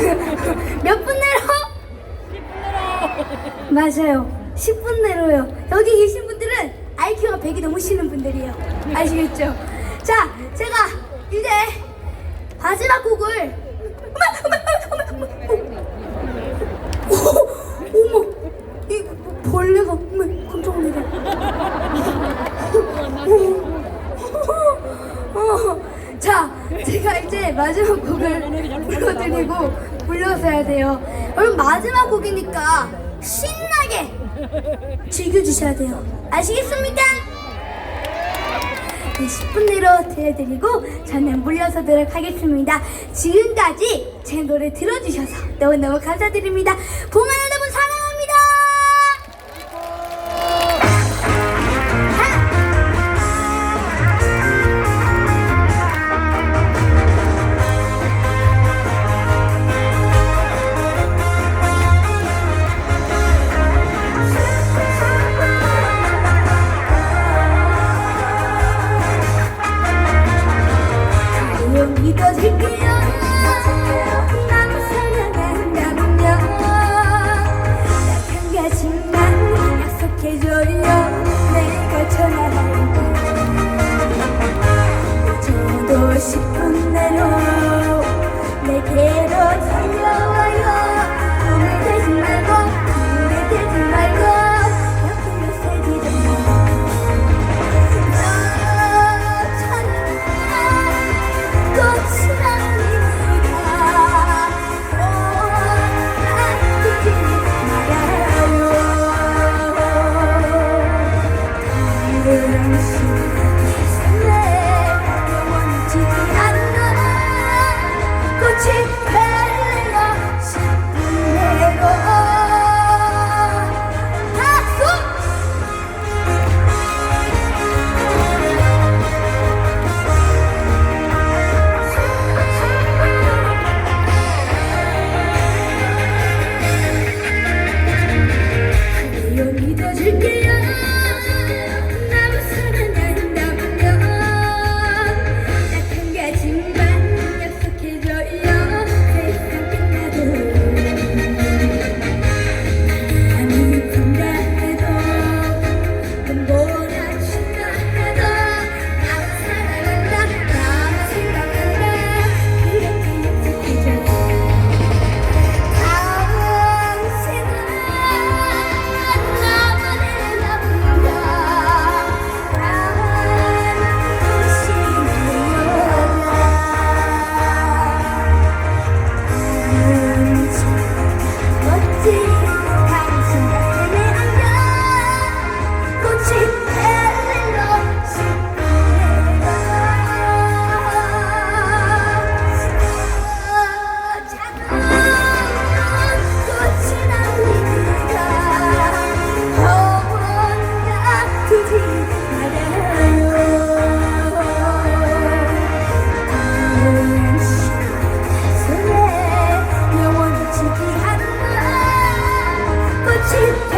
몇 분 내로? 맞아요. 10분 내로요. 여기 계신 분들은 IQ가 100이 넘으시는 분들이에요. 아시겠죠? 자, 제가 이제 마지막 곡을 어머, 어머, 어머, 어머, 어머, 어머, 이 벌레가 어머, 깜짝 놀래. 어, 자, 제가 이제 마지막 곡을 불러드리고 불러서야 돼요. 여러분 마지막 곡이니까 신나게 즐겨주셔야 돼요. 아시겠습니까? 네, 10분 내로 들려드리고 저는 물러서도록 하겠습니다. 지금까지 제 노래 들어주셔서 너무너무 감사드립니다. 봉하는 Sip.